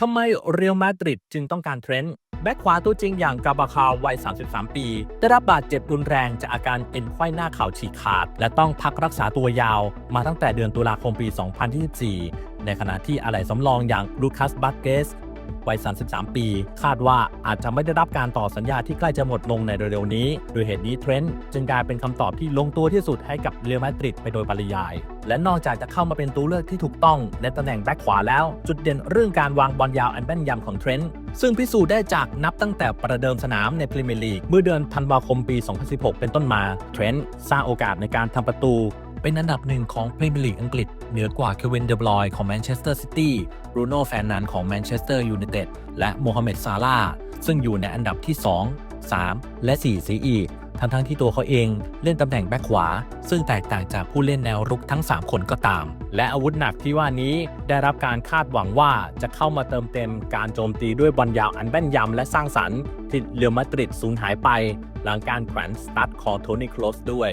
ทำไมเรอัลมาดริดจึงต้องการเทรนต์แบ็คขวาตัวจริงอย่างกาบาคาววัย 33 ปี ได้รับบาดเจ็บรุนแรงจากอาการเอ็นไขว้หน้าเข่าฉีกขาด และต้องพักรักษาตัวยาว มาตั้งแต่เดือนตุลาคมปี 2024 ในขณะที่อะไหล่สำรองอย่างลูคัสบัตเกส วัย 33 ปี คาดว่าอาจจะไม่ได้รับการต่อสัญญาที่ใกล้จะหมดลงในเร็วๆนี้ โดยเหตุนี้เทรนต์จึงกลายเป็นคำตอบที่ลงตัวที่สุดให้กับเรอัลมาดริดไปโดยปริยาย และนอกจากจะเข้ามาเป็นตัวเลือกที่ถูกต้องในตำแหน่งแบ็คขวาแล้ว จุดเด่นเรื่องการวางบอลยาวอันแม่นยำของเทรนต์ซึ่งพิสูจน์ได้จากนับตั้งแต่ประเดิมสนามในพรีเมียร์ลีกเมื่อเดือนธันวาคมปี 2016 เป็นต้นมาเทรนต์สร้างโอกาสในการทำประตู เป็นอันดับหนึ่งของพรีเมียร์ลีกอังกฤษ เหนือกว่าเควินเดบรอยของแมนเชสเตอร์ซิตี้บรูโน่แฟนนันของแมนเชสเตอร์ยูไนเต็ดและโมฮัมเหม็ดซาลาห์ซึ่งอยู่ในอันดับที่ 2 3 และ 4 ซีอีทั้งทั้งที่ตัวเขาเองเล่นตำแหน่งแบ็คขวา ซึ่งแตกต่างจากผู้เล่นแนวรุกทั้ง 3 คนก็ตาม และอาวุธหนักที่ว่านี้ได้รับการคาดหวังว่าจะเข้ามาเติมเต็มการโจมตีด้วยบอลยาวอันแม่นยำและสร้างสรรค์ที่เรอัลมาดริดสูญหายไป หลังการแขวนสตัดขอโทนี่โคลสด้วย